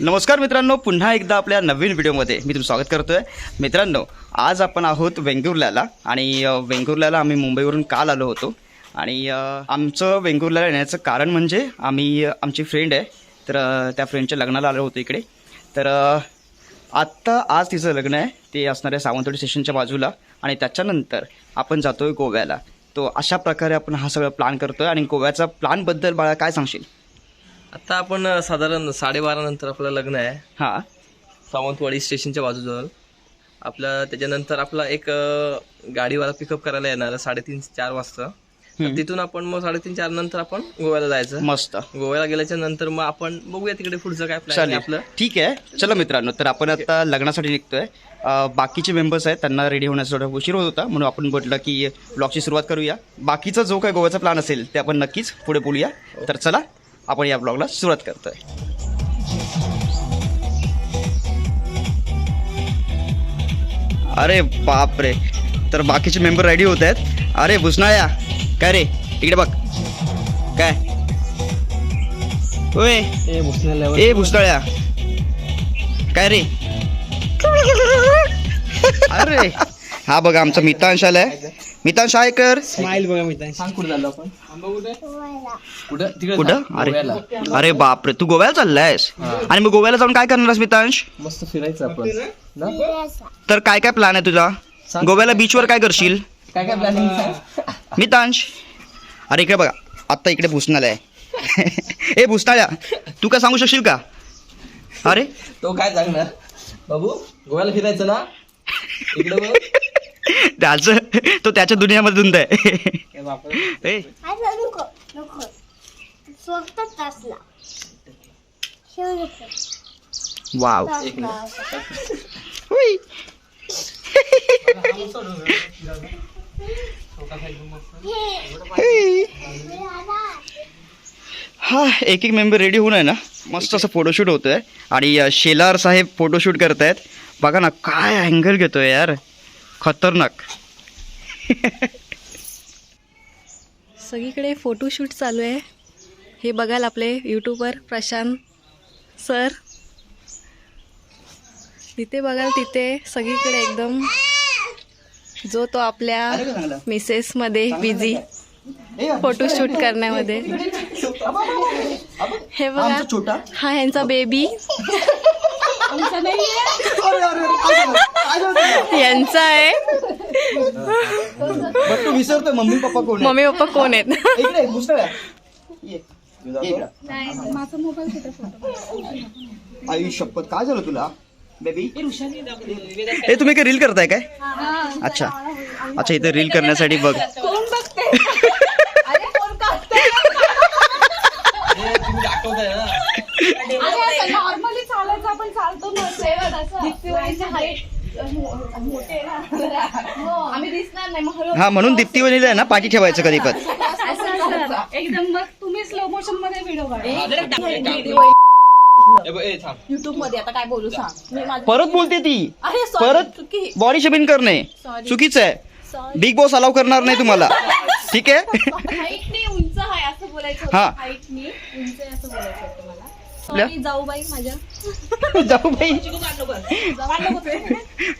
नमस्कार मित्रांनो पुन्हा एकदा आपल्या नवीन व्हिडिओमध्ये मी तुमचं स्वागत करतो आहे मित्रांनो आज आपण आहोत वेंगुर्ल्याला आणि वेंगुर्ल्याला आम्ही मुंबईवरून काल आलो होतो. आणि आमचं वेंगुर्ल्याला येण्याचं कारण म्हणजे आम्ही आमची फ्रेंड आहे. तर त्या फ्रेंडच्या लग्नाला आलो होतो इकडे. तर आत्ता आज तिचं लग्न आहे. ते असणार आहे सावंतवाडी स्टेशनच्या बाजूला. आणि त्याच्यानंतर आपण जातो आहे गोव्याला. तो अशा प्रकारे आपण हा सगळं प्लॅन करतो आहे आणि गोव्याचा प्लॅनबद्दल बाळा काय सांगशील? आता आपण साधारण साडेबारा नंतर आपलं लग्न आहे. हां. सावंतवाडी स्टेशनच्या बाजूजवळ. आपलं त्याच्यानंतर आपला एक गाडीवाला पिकअप करायला येणार साडेतीन चार वाजता. तर तिथून आपण मग साडेतीन चार नंतर आपण गोव्याला जायचं. मस्त. गोव्याला गेल्याच्यानंतर मग आपण बघूया तिकडे पुढचं काय प्लॅन आपलं. ठीक आहे. चला मित्रांनो तर आपण आता लग्नासाठी निघतोय. बाकीचे मेंबर्स आहेत त्यांना रेडी होण्याचा थोडा उशीर होत होता म्हणून आपण म्हटलं की ब्लॉगची सुरुवात करूया. बाकीचा जो काय गोव्याचा प्लॅन असेल ते आपण नक्कीच पुढे बोलूया. तर चला आपण या ब्लॉगला सुरुवात करतोय. अरे बाप रे तर बाकीचे मेंबर रेडी होत आहेत. अरे भुसनाळ्या काय रे? इकडे बघ. काय? होय ए भुसतळ्या. काय रे? अरे. हा बघा आमचा मितांश आलाय. मितांश आहे कर. स्माईल बघा मी सांग कुठे झालो आपण? कुठं? तिकडे कुठं? अरे. अरे बाप रे तू गोव्याला चाललायस? आणि मग गोव्याला जाऊन काय करणारस मितांश? मस्त फिरायचं आपण. ना? तर काय काय प्लॅन आहे तुझा? गोव्याला बीचवर काय करशील? काय काय प्लॅनिंग मितांश अरे इकडे बघा आत्ता इकडे भुसनाला आहे. ए भुसनाळ्या तू काय सांगू शकशील का? अरे? तो काय सांगणार? बाबू गोव्याला फिरायचं ना? इकडे बघ. त्याचं तो त्याच्या दुनियामध्ये धुंद आहे. ए आता नको नको. वाव. हुई. हा एक एक मेंबर रेडी होऊन आहे ना? मस्त असं फोटोशूट होतं आहे आणि शेलार साहेब फोटोशूट करतायत. बघा ना काय अँगल घेतोय यार. खतरनाक. सगळीकडे फोटोशूट चालू आहे. हे बघाल आपले यूट्यूबर प्रशांत सर. तिथे बघाल तिथे सगळीकडे एकदम जो तो आपल्या मिसेसमध्ये बिझी फोटोशूट करण्यामध्ये. हे बघा. छोटा. हा ह्यांचा बेबी यांचा आहे. बट तू विसरतोय मम्मी पप्पा कोण मम्मी पप्पा कोण आहेत. आई शपथ काय झालं तुला? बेबी ए तुम्ही काय रील करताय काय? अच्छा. अच्छा इथे रील करण्यासाठी बघ. तुम्ही दाखवताय ना नॉर्मली चालायचं आपण चालतो ना. सेवन असं. हाईट मोठे ना. आम्ही दिसणार नाही मग हा म्हणून दीप्ती वनीला आहे ना पाठी ठेवायचं कधी पण. एकदम मग तुम्ही स्लो मोशनमध्ये व्हिडिओ युट्यूबमध्ये आता काय बोलू सांग मी माझं परत बोलते ती अरे sorry, परत चुकी. बॉडी शेमिंग करणे चुकीचं आहे बिग बॉस अलाव करणार नाही तुम्हाला ठीक आहे उंच आहे असं बोलायचं हा. होतं हाईटनी उंच आहे असं बोलायचं होतं मला आपल्या? Sorry, जाऊ बाई माझ्या जाऊ बाई.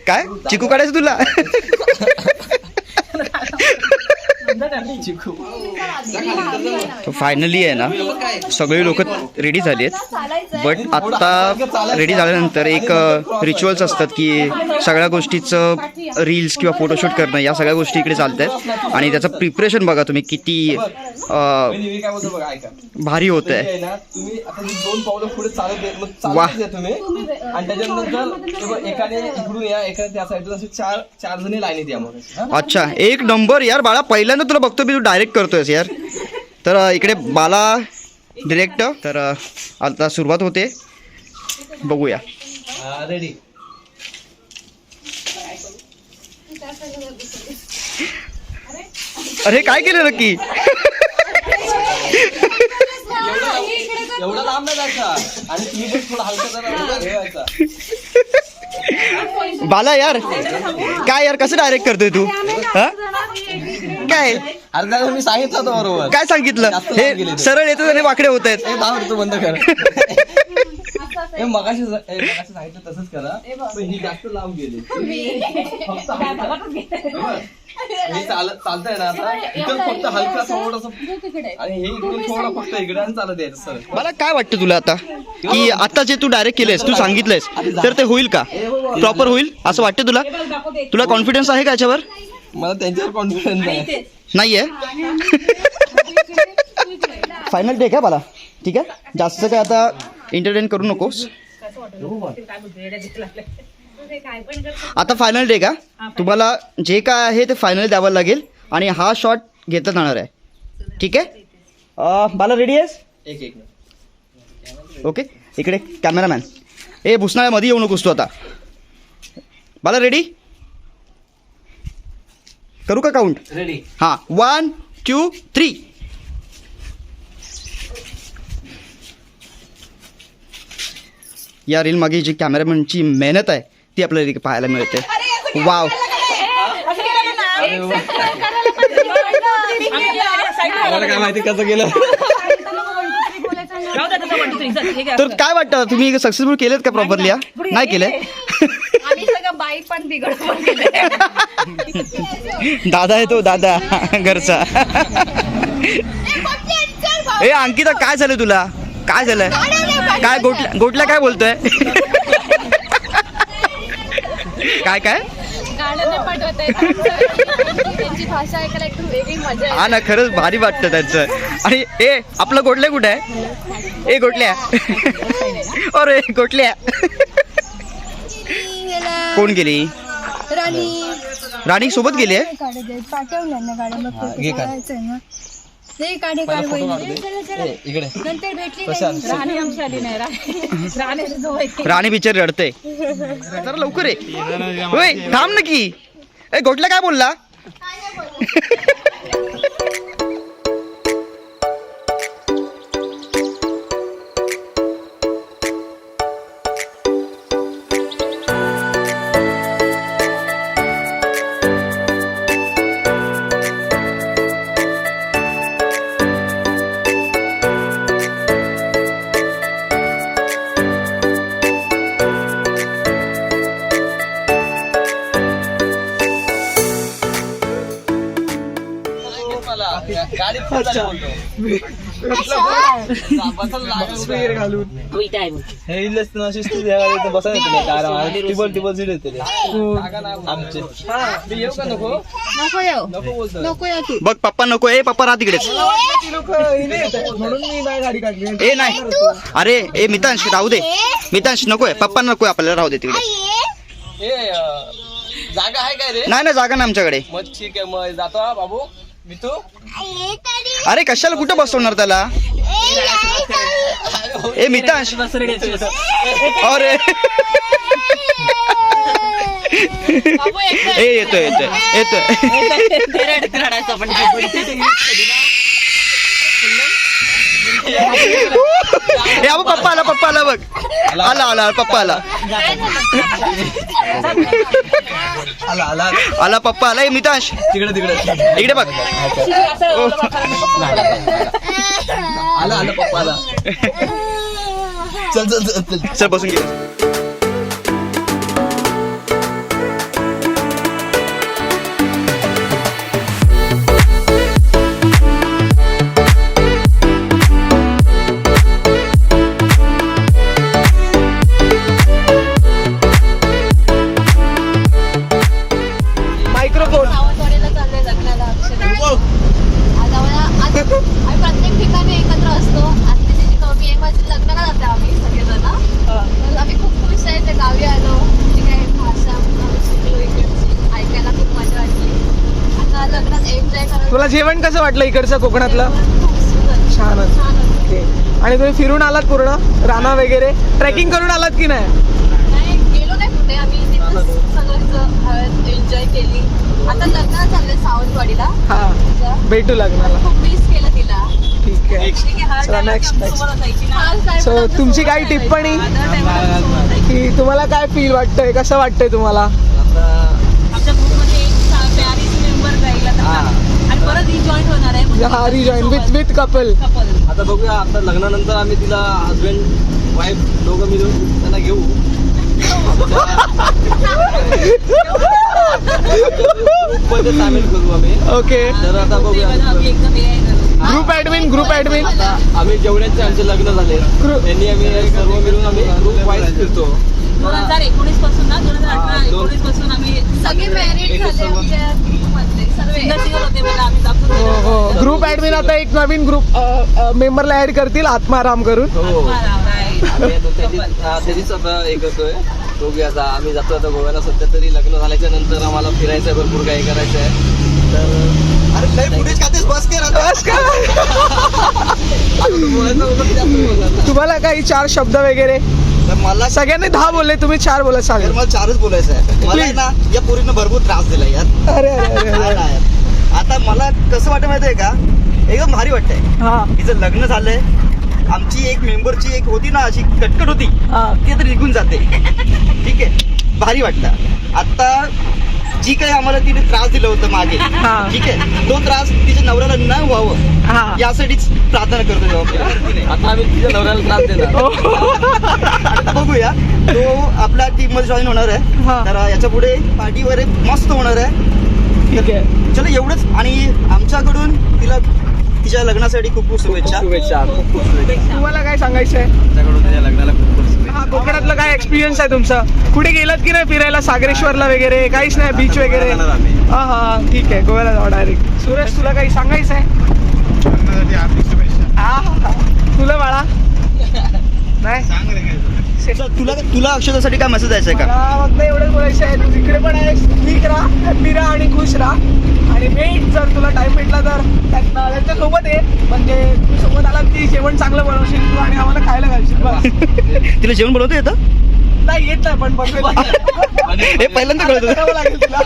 काय चिकू काढायचं तुला फायनली आहे ना. सगळे लोक रेडी झाले आहेत. बट आत्ता रेडी झाल्यानंतर एक रिच्युअल्स असतात की सगळ्या गोष्टीचं रील्स किंवा फोटोशूट करणं या सगळ्या गोष्टी इकडे चालत आहेत आणि त्याचं प्रिपरेशन बघा तुम्ही किती अं, मी नेहमी काय बोलतो बघा ऐका. भारी होत आहे आहे ना तुम्ही आता जी दोन पावलं पुढे चालत आहे, मग वाह. चालत आहे तुम्ही. आणि त्याच्यानंतर बघ, एकाने इकडून या एकाने त्या साईडला असे चार चार जणी लाईनीत या मग? अच्छा एक नंबर यार बाळा पहिल्यांदा तुला बघतो मी तू डायरेक्ट करतोयस यार. तर इकडे बाला डिरेक्ट तर आता सुरुवात होते. बघूया. रेडी अरे काय केलं नक्की? एवढं एवढं लांब नाही जायचा. आणि तुम्ही पण थोडं हलकं जरा एवढं ठेवायचा बाला यार काय यार कसं डायरेक्ट करतोय तू? हा? काय? अरे दादा मी सांगितलं होतं बरोबर. काय सांगितलं? हे ते. सरळ येतात आणि वाकडे होत आहेत. तू बंद कर. ए मगाशी ए, मगाशी सांगितलं तसंच करा. पण ही जास्त लांब गेली. फक्त. हे चालत चालतंय ना आता. इथं फक्त हलका थोडस आणि हे इकडून थोडं फक्त इकडे आणि चालत यायचं सर. मला काय वाटतं तुला आता? की आता जे तू डायरेक्ट केलंयस तू सांगितलंयस तर ते होईल का? प्रॉपर होईल? असं वाटतं तुला? तुला कॉन्फिडन्स आहे का याच्यावर? मला त्यांच्यावर कॉन्फिडन्स आहे नाहीये? फायनल डे का मला. ठीक आहे? जास्त काय आता एंटरटेन करू नकोस. आता फायनल डे का? तुम्हाला जे काय आहे ते फायनल द्यावं लागेल आणि हा शॉट घेतला जाणार आहे. ठीक आहे? बाला रेडी आहेस? ओके इकडे कॅमेरामॅन ए भुसनाळ्यामध्ये येऊ नकोस तू आता. बाला रेडी करू का काउंट रेडी हां. वन टू थ्री या रील मागे जी कॅमेरामॅनची मेहनत आहे ती आपल्याला इथे पाहायला मिळते. वाव मला काय माहिती कसं गेलं तर काय वाटतं तुम्ही सक्सेसफुल केलेत का प्रॉपरली नाही केले? आम्ही सगळं बाईक पण बिघडून गेले. दादा आहे तो दादा घरचा. ए अंकिता काय झालं तुला? काय झालंय काय गोटल्या गोटल्या काय बोलतोय? काय काय? गाणं नाही पाठवत आहे त्यांची भाषा ऐकायला एक वेगळी मजा आहे हा ना खरंच भारी वाटतं त्यांचं. आणि ए आपलं गोटल्या कुठं आहे? ए गोटल्या अरे गोटल्या कोण गेली? राणी. राणी सोबत गेली आहे? ते काढे काढ ए, इकडे. नंतर भेटली प्रशांत राणी आमची आली नाही राणी राणीची जवळ राणी बिचार रडते. जरा लवकर आहे होय थांब ना की. ए गोटल्या काय बोलला? बघ. पप्पा नको ए पप्पा राहा तिकडेच म्हणून मी नाही गाडी काढली. ए नाही. अरे ए मितांश राहू दे. मितांश नकोय पप्पा नकोय आपल्याला राहू दे तिकडे. जागा आहे काय रे? नाही ना जागा ना आमच्याकडे. मग ठीक आहे मग जातो हा बाबू. अरे कशाला कुठं बसवणार त्याला? ए मितांश. अरे. ए येतोय येतोय येतोय. अबो पप्पा आला पप्पा आला बघ. आला. आला पप्पा आला आला आला. आला पप्पा आला मितांश. तिकडे तिकडे. इकडे बघ. आला आला पप्पा आला चल चल चल चल. चल बसून घे. आम्ही प्रत्येक ठिकाणी एकत्र असतो. आज त्याची कमी एक वाजता लग्नाला जाते आम्ही सगळेजण. तर आम्ही खूप खुश आहे त्या गावी आलो. जी काही भाषा शिकलो इकडची ऐकायला खूप मजा वाटली. आता लग्नात एन्जॉय करायला तुला जेवण कसं वाटलं इकडचं कोकणातलं? खूप सुंदर. छानच छान. ओके. आणि तुम्ही फिरून आलात पूर्ण? राणा वगैरे? ट्रेकिंग करून आलात की नाही? नाही गेलो नाही कुठे. आम्ही सगळं एन्जॉय केली आता सावंतवाडीला हा. भेटू लग्नाला. खूप मिस केलं तिला ठीक आहे. चला नेक्स्ट नेक्स्ट सो तुमची काही टिप्पणी? की तुम्हाला काय फील वाटतंय? कसं वाटतंय तुम्हाला? आमच्या ग्रुपमध्ये एक मेंबर हा. आणि परत रिजॉईन होणार आहे म्हणजे हा रिजॉईन विथ विथ कपल आता बघूया आता लग्नानंतर आम्ही तिला हजबंड वाईफ दोघं मिळून त्यांना घेऊ. ग्रुपमध्ये सामील करू आम्ही ओके तर आता बघूया. ग्रुप ऍडमिन ग्रुप ऍडमिन आता आम्ही जेवढ्यांचे आमचे लग्न झाले त्यांनी आम्ही सर्व मिळून आम्ही ग्रुप वाईज फिरतो. दोन हजार एकोणीसपासून ना दोन हजार हा, अठरा एकोणीसपासून आम्ही सगळे मॅरिड झाले. आमच्या हो ग्रुप ऍडमिन आता एक नवीन ग्रुप मेंबरला ऍड करतील आत्माराम करून. हो. त्याची- हे करतोय. बघूया आता आम्ही जातो आता गोव्याला. सध्या तरी लग्न झाल्याच्यानंतर आम्हाला फिरायचं आहे भरपूर काही करायचं आहे तर अरे लय फुटेज खातेस बस बस का? बोलायचं होतं ते जास्त बोलणार ना. तुम्हाला काही चार शब्द वगैरे? मला सगळ्यांनी दहा बोलले तुम्ही चार बोला चालेल. मला चारच बोलायचं आहे मला आहे ना या पोरीनं भरपूर त्रास दिला यार. अरे अरे. आता मला कसं वाटतं माहितीये का? एकदम भारी वाटतंय. हा. तिचं लग्न झालंय आमची एक मेंबरची एक होती ना अशी कटकट होती ती आता निघून जाते. ठीक आहे? भारी वाटतं आता जी काही आम्हाला तिने त्रास दिला होता मागे हा. ठीक आहे? तो त्रास तिच्या नवऱ्याला न व्हावं हा. यासाठीच प्रार्थना करतो तेव्हा आता आम्ही तिच्या नवऱ्याला त्रास देणार. हो. आता बघूया. तो आपल्या टीममध्ये जॉईन होणार आहे. हा. तर याच्यापुढे पार्टी वगैरे मस्त होणार आहे. ठीक आहे. चलो एवढंच. आणि आमच्याकडून तिला तिच्या लग्नासाठी खूप खूप शुभेच्छा. शुभेच्छा. खूप खूप शुभेच्छा. तुम्हाला काय सांगायचंय? आमच्याकडून त्याच्या लग्नाला खूप खूप हा कोकणातलं काय एक्सपिरियन्स आहे तुमचा? कुठे गेलात की नाही फिरायला? सागरेश्वरला वगैरे? काहीच नाही बीच वगैरे. हा हा ठीक आहे गोव्याला जाऊ डायरेक्ट सुरेश तुला काही सांगायचं आहे. तुला बाळा? नाही? तुला तुला अक्षतासाठी काय मेसेज द्यायचा आहे का? मला फक्त एवढंच बोलायचं आहे तू जिकडे पण आहेस ठीक राहा हॅपी राहा आणि खुश राहा. आणि मेन जर तुला टाइम भेटला तर त्यांना त्यांच्यासोबत आहे म्हणजे तू सोबत आला की जेवण चांगलं बनवशील तू आणि आम्हाला खायला घालशील बस. तिला जेवण बनवता येतं? नाही येत नाही पण बनवेल हे पहिल्यांदा कळत. होतं. करावं लागेल तुला.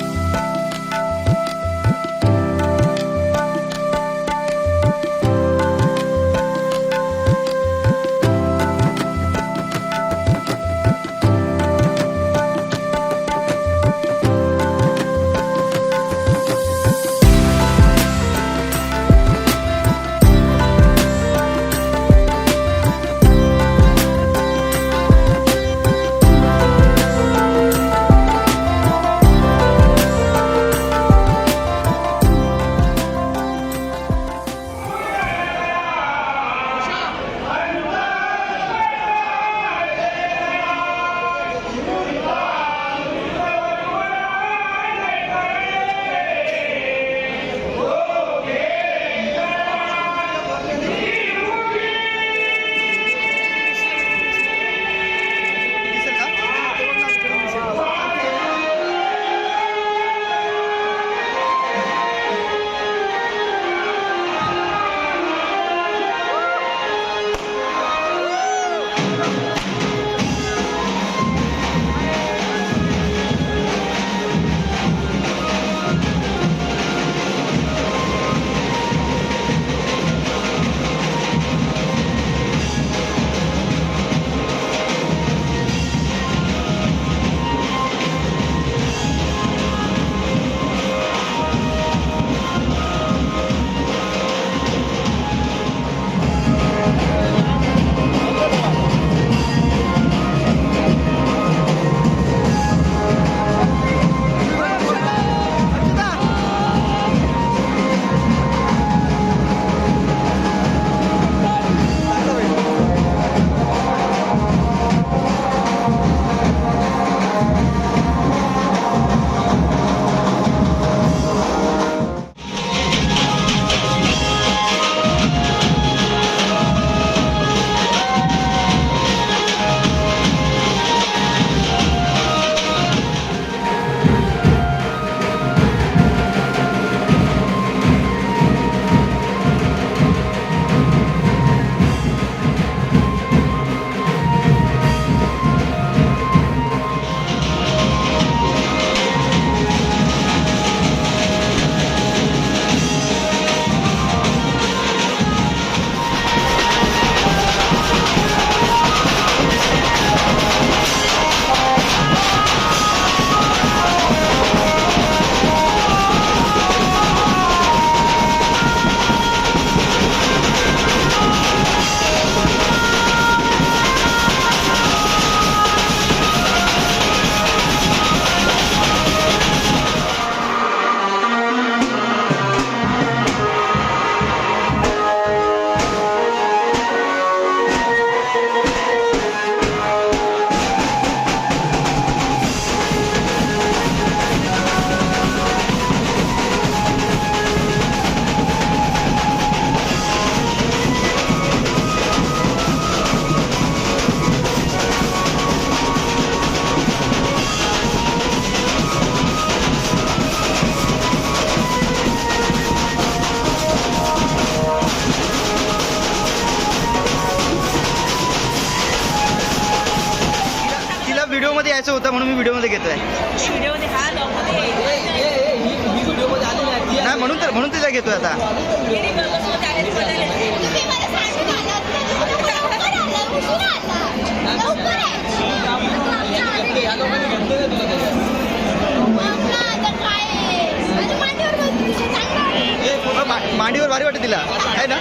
व्हिडिओमध्ये हा लॉकमध्ये नाही म्हणून तर म्हणून तिला घेतोय आता. मांडीवर भारी वाटत तिला. आहे ना?